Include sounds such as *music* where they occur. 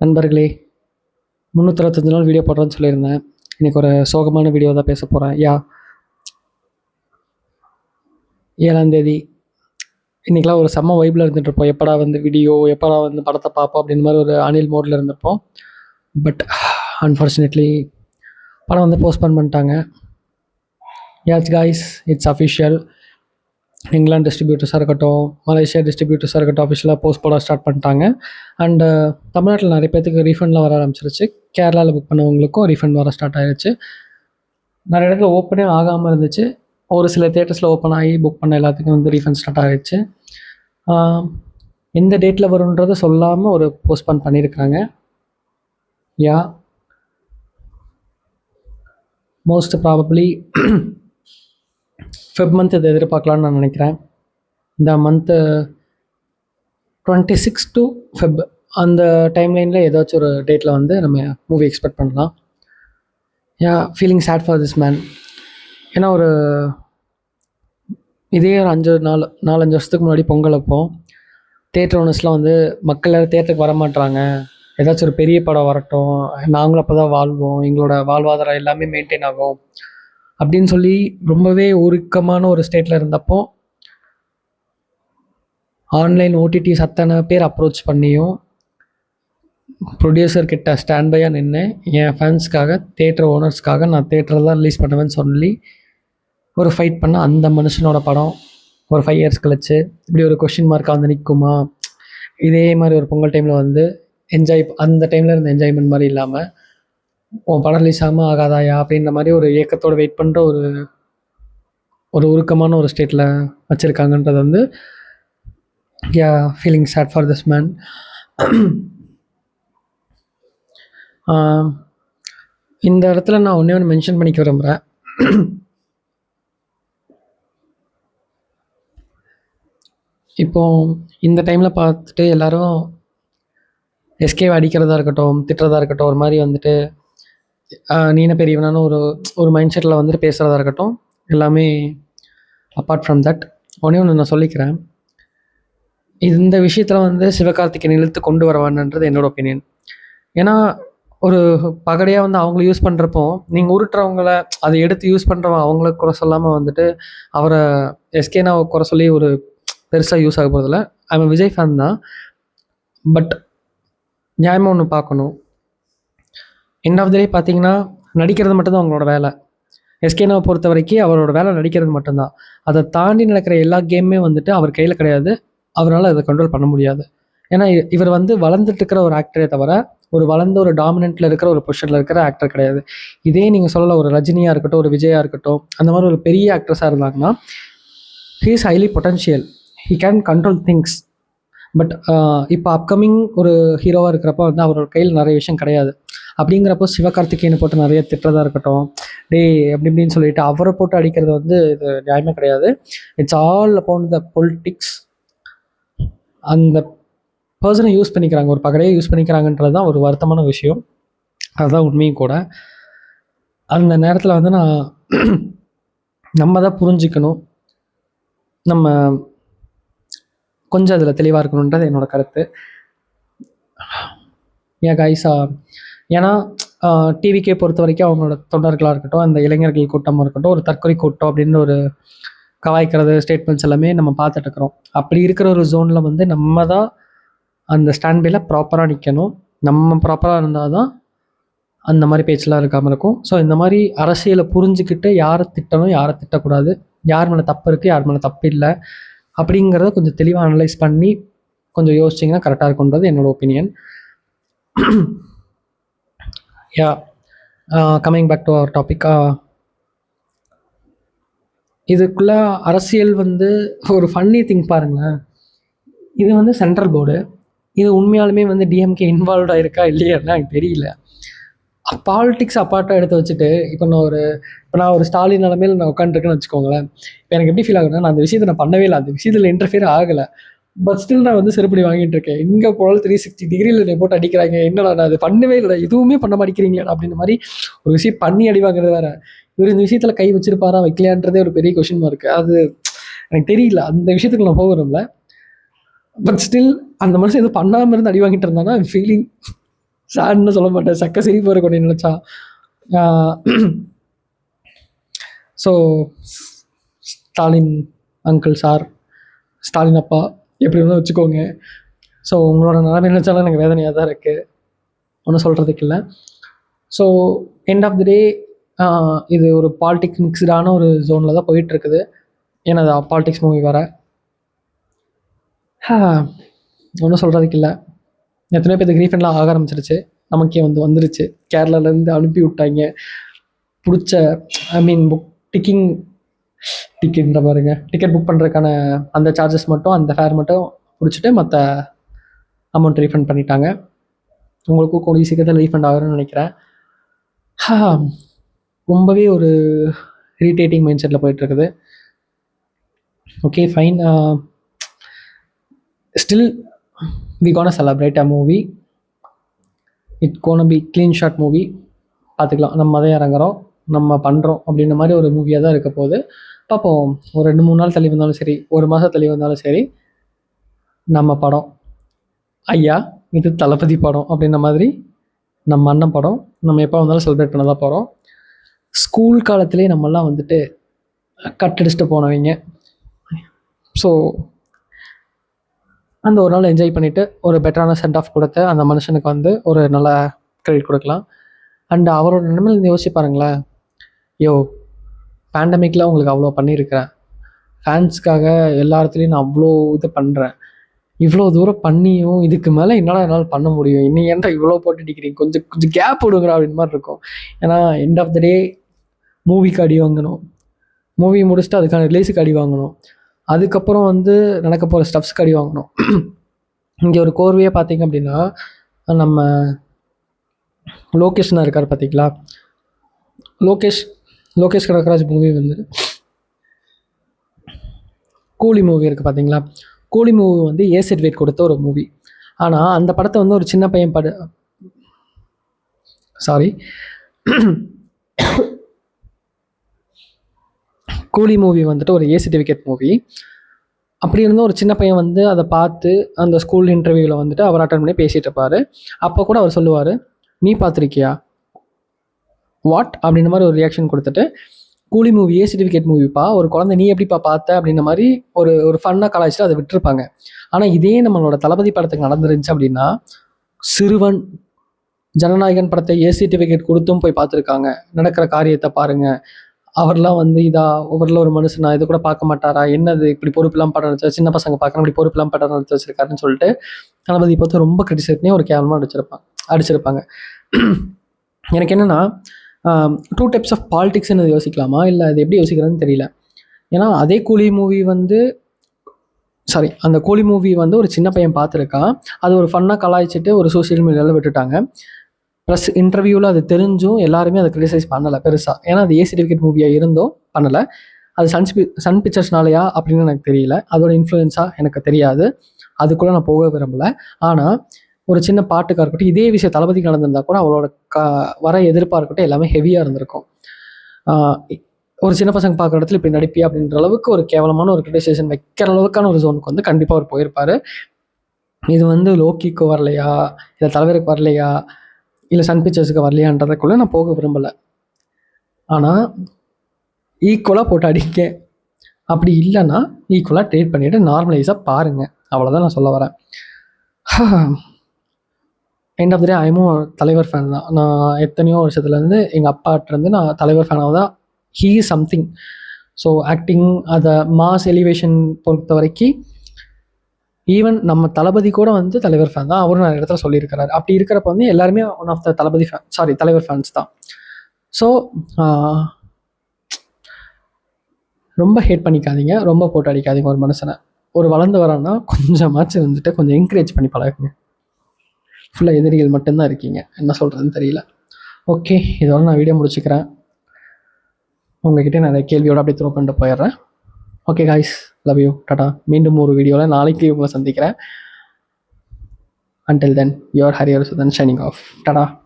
நண்பர்களே முந்நூற்றஞ்சு நாள் வீடியோ போடுறேன்னு சொல்லியிருந்தேன். இன்றைக்கி ஒரு சோகமான வீடியோ தான் பேச போகிறேன் யா ஏழாந்தேதி இன்றைக்கெலாம் ஒரு செம்ம வைப்பில் இருந்துகிட்ருப்போம் எப்படா வந்து வீடியோ எப்படா வந்து படத்தை பார்ப்போம் அப்படின்னு மாதிரி ஒரு அனில் மோடில் இருந்திருப்போம். பட் அன்ஃபார்ச்சுனேட்லி படம் வந்து போஸ்ட்போன் பண்ணிட்டாங்க. Yes guys it's official England டிஸ்ட்ரிபியூட்டர்ஸாக இருக்கட்டும் மலேசியா டிஸ்ட்ரிபியூட்டர்ஸாக இருக்கட்டும் அஃபிஷியலாக போஸ்ட் போட ஸ்டார்ட் பண்ணிட்டாங்க. அண்டு uh, தமிழ்நாட்டில் நிறைய பேத்துக்கு ரீஃபண்டெலாம் வர ஆரம்பிச்சிருச்சு. கேரளாவில் புக் பண்ணவங்களுக்கும் ரீஃபண்ட் வர ஸ்டார்ட் ஆயிடுச்சு நிறைய இடத்துல ஓப்பனே ஆகாமல் இருந்துச்சு. ஒரு சில தேட்டர்ஸில் ஓப்பன் ஆகி புக் பண்ண எல்லாத்துக்கும் வந்து ரீஃபண்ட் ஸ்டார்ட் ஆகிடுச்சு எந்த டேட்டில் வரும்ன்றதை சொல்லாமல் ஒரு போஸ்ட்பான் பண்ணியிருக்காங்க yeah most probably Feb month இதை எதிர்பார்க்கலான்னு நான் நினைக்கிறேன். இந்த month twenty six to Feb அந்த டைம்லைனில் ஏதாச்சும் ஒரு டேட்டில் வந்து நம்ம மூவி எக்ஸ்பெக்ட் பண்ணலாம். Yeah feeling sad for this man ஏன்னா ஒரு இதே ஒரு அஞ்சு நாலு நாலஞ்சு வருஷத்துக்கு முன்னாடி பொங்கல் அப்போ தேட்டர் ஓனர்ஸ்லாம் வந்து மக்கள் தேட்டருக்கு வர மாட்றாங்க ஏதாச்சும் ஒரு பெரிய படம் வரட்டும். நாங்களும் அப்போ தான் வாழ்வோம். எங்களோட வாழ்வாதாரம் எல்லாமே மெயின்டைன் ஆகும். அப்படின்னு சொல்லி ரொம்பவே உருக்கமான ஒரு ஸ்டேட்டில் இருந்தப்போ ஆன்லைன் ஓடிடிஸ் அத்தனை பேர் அப்ரோச் பண்ணியும் ப்ரொடியூசர் கிட்ட ஸ்டாண்ட் பையாக நின்று என் ஃபேன்ஸ்க்காக தேட்டர் ஓனர்ஸ்க்காக நான் தேட்டரில் தான் ரிலீஸ் பண்ணுவேன்னு சொல்லி ஒரு ஃபைட் பண்ண அந்த மனுஷனோட படம் ஒரு ஃபைவ் இயர்ஸ் கழிச்சு இப்படி ஒரு கொஷின் மார்க்காக வந்து நிற்குமா இதே மாதிரி ஒரு பொங்கல் டைமில் வந்து என்ஜாய் அந்த டைமில் இருந்த என்ஜாய்மெண்ட் மாதிரி இல்லாமல் உன் படம் ரிலீஸ் ஆகாமல் ஆகாதாயா? அப்படின்ற மாதிரி ஒரு ஏக்கத்தோட வெயிட் பண்ணுற ஒரு ஒரு உருக்கமான ஒரு ஸ்டேட்டில் வச்சுருக்காங்கன்றது வந்து yeah feeling sad for this man இந்த இடத்துல நான் ஒன்றே ஒன்று மென்ஷன் பண்ணிக்க விரும்புகிறேன் *clears throat* இப்போ இந்த டைமில் பார்த்துட்டு எல்லாரும் எஸ்கேவை அடிக்கிறதா இருக்கட்டும் திட்டுறதா இருக்கட்டும் ஒரு மாதிரி வந்துட்டு நீன பெரியவனான ஒரு ஒரு மைண்ட் செட்டில் வந்துட்டு பேசுகிறதா இருக்கட்டும். எல்லாமே அப்பார்ட் ஃப்ரம் தட் ஒன்றே ஒன்று நான் சொல்லிக்கிறேன். இந்த விஷயத்தில் வந்து சிவகார்த்திகேயன் இழுத்து கொண்டு வரவான்ன்றது என்னோடய ஒப்பீனியன் ஏன்னா ஒரு பகடையாக வந்து அவங்கள யூஸ் பண்ணுறப்போ நீங்கள் உருட்டுறவங்கள அதை எடுத்து யூஸ் பண்ணுறவங்க அவங்கள குறை சொல்லாமல் வந்துட்டு அவரை எஸ்கேனா குறை சொல்லி ஒரு பெருசாக யூஸ் ஆக போகிறதில்ல ஐம் விஜய் ஃபேன் தான். பட் நியாயமாக ஒன்று பார்க்கணும். எண்ட் ஆஃப் த டே பார்த்தீங்கன்னா நடிக்கிறது மட்டும்தான் அவங்களோட வேலை. எஸ்கேனாவை பொறுத்த வரைக்கும் அவரோட வேலை நடிக்கிறது மட்டும்தான். அதை தாண்டி நடக்கிற எல்லா கேமுமே வந்துட்டு அவர் கையில் கிடையாது. அவரால் அதை கண்ட்ரோல் பண்ண முடியாது. ஏன்னா இ- இவர் வந்து வளர்ந்துட்டு இருக்கிற ஒரு ஆக்டரே தவிர ஒரு வளர்ந்த ஒரு டாமினண்ட்டில் இருக்கிற ஒரு பொசிஷனில் இருக்கிற ஆக்டர் கிடையாது. இதே நீங்கள் சொல்லல ஒரு ரஜினியாக இருக்கட்டும் ஒரு விஜயா இருக்கட்டும் அந்த மாதிரி ஒரு பெரிய ஆக்ட்ரஸாக இருந்தாங்கன்னா he is highly potential he can control things but இப்போ அப்கமிங் ஒரு ஹீரோவாக இருக்கிறப்ப வந்து அவரோட கையில் நிறைய விஷயம் கிடையாது. அப்படிங்கிறப்போ சிவகார்த்திகேயனை போட்டு நிறைய திட்டுறதா இருக்கட்டும் டேய் அப்படி இப்படின்னு சொல்லிட்டு அவரை போட்டு அடிக்கிறது வந்து இது நியாயமே கிடையாது. It's all about the politics அந்த பர்சனை யூஸ் பண்ணிக்கிறாங்க ஒரு பகடையை யூஸ் பண்ணிக்கிறாங்கன்றது தான் ஒரு வருத்தமான விஷயம். அதுதான் உண்மையும் கூட. அந்த நேரத்தில் வந்து நான் நம்ம தான் புரிஞ்சுக்கணும். நம்ம கொஞ்சம் அதில் தெளிவாக இருக்கணுன்றது என்னோட கருத்து. ஏன் கைஸா ஏன்னா டிவிக்கே பொறுத்த வரைக்கும் அவங்களோட தொண்டர்களாக இருக்கட்டும் அந்த இளைஞர்கள் கூட்டமாக இருக்கட்டும் ஒரு தற்கொலை கூட்டம் அப்படின்னு ஒரு கவாய்க்கிறது ஸ்டேட்மெண்ட்ஸ் எல்லாமே நம்ம பார்த்துட்டு இருக்கிறோம். அப்படி இருக்கிற ஒரு ஜோனில் வந்து நம்ம தான் அந்த ஸ்டாண்ட் ப்ராப்பராக நிற்கணும் நம்ம ப்ராப்பராக இருந்தால் தான் அந்த மாதிரி பேச்செலாம் இருக்காமல் இருக்கும். ஸோ இந்த மாதிரி அரசியலை புரிஞ்சுக்கிட்டு யாரை திட்டணும் யாரை திட்டக்கூடாது யார் மேலே தப்பு இருக்குது யார் மேலே தப்பு இல்லை அப்படிங்கிறத கொஞ்சம் தெளிவாக அனலைஸ் பண்ணி கொஞ்சம் யோசிச்சிங்கன்னா கரெக்டாக இருக்குன்றது என்னோடய opinion yeah coming back to our topic இதுக்குள்ள அரசியல் வந்து ஒரு ஃபன்னி திங் பாருங்களேன். இது வந்து சென்ட்ரல் போர்டு இது உண்மையாலுமே வந்து டிஎம்கே இன்வால்வ்டாக இருக்கா இல்லையான்னு எனக்கு தெரியல. பாலிட்டிக்ஸ் அப்பார்ட்டாக எடுத்து வச்சுட்டு இப்போ நான் ஒரு இப்போ நான் ஒரு ஸ்டாலின் நிலமையில நான் உட்காந்துருக்கேன்னு வச்சுக்கோங்களேன். இப்போ எனக்கு எப்படி ஃபீல் ஆகுதுன்னா நான் அந்த விஷயத்தை நான் பண்ணவே இல்லை. அந்த விஷயத்தில் இன்டர்ஃபியர் ஆகலை. பட் ஸ்டில் நான் வந்து செருப்படி வாங்கிட்டு இருக்கேன். எங்கே போனாலும் த்ரீ சிக்ஸ்டி டிகிரியில் என்னை போட்டு அடிக்கிறாங்க. என்னடா நான் அது பண்ணவே இல்லை எதுவுமே பண்ண மாட்டேங்கிறீங்களா அப்படின்ற மாதிரி ஒரு விஷயம் பண்ணி அடி வாங்குறது வேற. இவர் இந்த விஷயத்தில் கை வச்சிருப்பாரா வைக்கலையான்றதே ஒரு பெரிய கொஷின் மார்க் அது எனக்கு தெரியல. அந்த விஷயத்துக்கு நான் போக விரும்பல. பட் ஸ்டில் அந்த மனுஷன் எதுவும் பண்ணாமல் இருந்து அடி வாங்கிட்டு இருந்தானா? ஃபீலிங் சாட்னு சொல்ல மாட்டேன். சக்க சிரிப்பு வரும் கொஞ்சம் நினச்சா. So Stalin uncle sir Stalin அப்பா எப்படி வேணாலும் வச்சுக்கோங்க. ஸோ உங்களோட நிலைமை நினச்சாலும் எனக்கு வேதனையாக தான் இருக்குது ஒன்றும் சொல்கிறதுக்கு இல்லை. So end of the day இது ஒரு பாலிடிக்ஸ் மிக்ஸ்டான ஒரு ஜோனில் தான் போயிட்டுருக்குது. ஏன்னா அது பாலிடிக்ஸ் மூவி வேறு. ஒன்றும் சொல்கிறதுக்கு இல்லை. எத்தனையோ பேருக்கு ரீஃபண்ட்லாம் ஆக ஆரம்பிச்சிருச்சு. நமக்கே வந்து வந்துருச்சு. கேரளாலேருந்து அனுப்பி விட்டாங்க. பிடிச்ச ஐ மீன் புக் டிக்கிங் டிக்கெட்ன்ற பாருங்க. டிக்கெட் புக் பண்ணுறதுக்கான அந்த சார்ஜஸ் மட்டும் அந்த ஃபேர் மட்டும் பிடிச்சிட்டு மற்ற அமௌண்ட் ரீஃபண்ட் பண்ணிட்டாங்க. உங்களுக்கும் கூடிய சீக்கிரத்தில் ரீஃபண்ட் ஆகும்னு நினைக்கிறேன். ரொம்பவே ஒரு இரிட்டேட்டிங் மைண்ட் செட்டில் போயிட்டுருக்குது. Okay fine still we gonna celebrate a movie it gonna be clean shot movie பார்த்துக்கலாம். நம்ம தான் இறங்குறோம். நம்ம பண்ணுறோம் அப்படின்ற மாதிரி ஒரு மூவியாக தான் இருக்க போகுது. பார்ப்போம். ஒரு ரெண்டு மூணு நாள் தள்ளி வந்தாலும் சரி ஒரு மாதம் தள்ளி வந்தாலும் சரி நம்ம படம். ஐயா இது தளபதி படம் அப்படின்ற மாதிரி நம்ம அண்ணன் படம் நம்ம எப்போ வந்தாலும் செலிப்ரேட் பண்ண தான் போகிறோம் ஸ்கூல் காலத்திலே நம்மெல்லாம் வந்துட்டு கட்டடிச்சுட்டு போனவங்க. ஸோ அந்த ஒரு நாள் என்ஜாய் பண்ணிவிட்டு ஒரு பெட்டரான சென்ட் ஆஃப் கொடுத்து அந்த மனுஷனுக்கு வந்து ஒரு நல்ல கிரெடிட் கொடுக்கலாம். அண்ட் அவரோட நிலைமையில் யோசிச்சு பாருங்களேன். யோ பேண்டமிக்கில் உங்களுக்கு அவ்வளோ பண்ணியிருக்கிறேன் ஃபேன்ஸ்க்காக எல்லா இடத்துலையும் நான் அவ்வளோ இது பண்ணுறேன் இவ்வளோ தூரம் பண்ணியும் இதுக்கு மேலே என்னால் என்னால் பண்ண முடியும். இன்னும் ஏன்டா இவ்வளோ போட்டு அடிக்கிறீங்க கொஞ்சம் கொஞ்சம் கேப் விடுங்கடா அப்படின்னு மாதிரி இருக்கும். ஏன்னா எண்ட் ஆஃப் த டே மூவிக்கு அடி வாங்கணும். மூவி முடிச்சுட்டு அதுக்கான ரிலீஸுக்கு அடி வாங்கணும். அதுக்கப்புறம் வந்து நடக்க போகிற ஸ்டப்ஸ்க்கு அடி வாங்கணும். *clears throat* இங்கே ஒரு கோர்வையாக பார்த்தீங்க அப்படின்னா நம்ம லோகேஷனாக இருக்கார் பார்த்தீங்களா? லோகேஷ் லோகேஷ் கனகராஜ் மூவி வந்து கூலி மூவி இருக்குது பார்த்தீங்களா கூலி மூவி வந்து ஏ சர்டிஃபிகேட் கொடுத்த ஒரு மூவி ஆனால் அந்த படத்தை வந்து ஒரு சின்ன பையன் படு சாரி கூலி மூவி வந்துட்டு ஒரு ஏ சர்டிஃபிகேட் மூவி அப்படி இருந்தும் ஒரு சின்ன பையன் வந்து அதை பார்த்து அந்த ஸ்கூல் இன்டர்வியூவில் வந்துட்டு அவர் அட்டன் பண்ணி பேசிகிட்டு இருப்பார். அப்போ கூட அவர் சொல்லுவார் நீ பார்த்துருக்கியா? வாட் அப்படின்ற மாதிரி ஒரு ரியாக்ஷன் கொடுத்துட்டு கூலி மூவி ஏ சர்டிஃபிகேட் மூவிப்பா ஒரு குழந்தை நீ எப்படிப்பா பார்த்த? அப்படின்ற மாதிரி ஒரு ஒரு ஃபன்னாக கலாய்ச்சிட்டு அதை விட்டுருப்பாங்க. ஆனால் இதே நம்மளோட தளபதி படத்துக்கு நடந்துருந்துச்சு அப்படின்னா சிறுவன் ஜனநாயகன் படத்தை ஏ சர்டிஃபிகேட் கொடுத்தும் போய் பார்த்துருக்காங்க. நடக்கிற காரியத்தை பாருங்க. அவர்லாம் வந்து இதா ஒவ்வொருல ஒரு மனுஷனா இது கூட பார்க்க மாட்டாரா? என்னது இப்படி பொறுப்பெல்லாம் படம் நடிச்சா சின்ன பசங்க பார்க்கணும் இப்படி பொறுப்பெல்லாம் படம் நடிச்சு வச்சிருக்காருன்னு சொல்லிட்டு தளபதி பார்த்து ரொம்ப கிரிட்டிசைட் ஒரு கேவலமாக அடிச்சிருப்பாங்க அடிச்சிருப்பாங்க. எனக்கு என்னென்னா டூ டைப்ஸ் ஆஃப் பாலிடிக்ஸ்னு யோசிக்கலாமா? இல்லை அது எப்படி யோசிக்கிறதுன்னு தெரியல. ஏன்னா அதே கூலி மூவி வந்து சாரி அந்த கூலி மூவி வந்து ஒரு சின்ன பையன் பார்த்துருக்கான். அது ஒரு ஃபன்னாக கலாய்ச்சிட்டு ஒரு சோஷியல் மீடியாவில் விட்டுட்டாங்க. ப்ளஸ் இன்டர்வியூவில் அது தெரிஞ்சும் எல்லாருமே அதை க்ரிட்டிசைஸ் பண்ணலை பெருசாக ஏன்னா அது ஏ சர்டிஃபிகேட் மூவியாக இருந்தோம் பண்ணலை. அது சன் சன் பிக்சர்ஸ்னாலையா அப்படின்னு எனக்கு தெரியல. அதோட இன்ஃப்ளூயன்ஸாக எனக்கு தெரியாது. அதுக்குள்ளே நான் போக விரும்பலை. ஆனால் ஒரு சின்ன பாட்டுக்காக இருக்கட்டும் இதே விஷயம் தளபதிக்கு நடந்திருந்தா கூட அவளோட க வர எதிர்ப்பாக இருக்கட்டும் எல்லாமே ஹெவியாக இருந்திருக்கும். ஒரு சின்ன பசங்க பார்க்குற இடத்துல இப்படி நடிப்பியா அப்படின்ற அளவுக்கு ஒரு கேவலமான ஒரு கிரிட்டிசேஷன் வைக்கிற அளவுக்கான ஒரு ஜோனுக்கு வந்து கண்டிப்பாக அவர் போயிருப்பார். இது வந்து லோக்கிக்கு வரலையா? இல்லை தலைவருக்கு வரலையா? இல்லை சன் பிக்சர்ஸுக்கு வரலையான்றதுக்குள்ளே நான் போக விரும்பலை. ஆனால் ஈக்குவலாக போட்டு அடிக்க அப்படி இல்லைன்னா ஈக்குவலாக ட்ரீட் பண்ணிவிட்டு நார்மலைஸாக பாருங்கள் அவ்வளோதான் நான் சொல்ல வரேன். எண்ட் ஆஃப் த டே ஐமும் தலைவர் ஃபேன் தான். நான் எத்தனையோ வருஷத்துலேருந்து எங்கள் அப்பாட்டிருந்து நான் தலைவர் ஃபேனாக தான் ஹீ சம்திங் ஸோ ஆக்டிங் அதை மாஸ் எலிவேஷன் பொறுத்த வரைக்கும் ஈவன் நம்ம தளபதி கூட வந்து தலைவர் ஃபேன் தான். அவரும் நிறைய இடத்துல சொல்லியிருக்கிறாரு. அப்படி இருக்கிறப்ப வந்து எல்லாருமே one of the Thalapathy fan sorry Thalaivar fans தான். ஸோ ரொம்ப ஹேட் பண்ணிக்காதீங்க. ரொம்ப போட்டு அடிக்காதீங்க ஒரு மனுஷனை. ஒரு வளர்ந்து வரான்னா கொஞ்சமாச்சு வந்துட்டு கொஞ்சம் என்கரேஜ் பண்ணி பழகுங்க. ஃபுல்லாக எதிரிகள் மட்டும்தான் இருக்கீங்க. என்ன சொல்கிறதுன்னு தெரியல. ஓகே இதோட நான் வீடியோ முடிச்சுக்கிறேன். உங்ககிட்ட நிறைய கேள்வியோட அப்படியே த்ரோ பண்ணிட்டு போயிடுறேன். ஓகே காய்ஸ் லவ் யூ டாடா மீண்டும் ஒரு வீடியோவில் நாளைக்கு உங்களை சந்திக்கிறேன். Until then your Harrier Sudan shining off Tata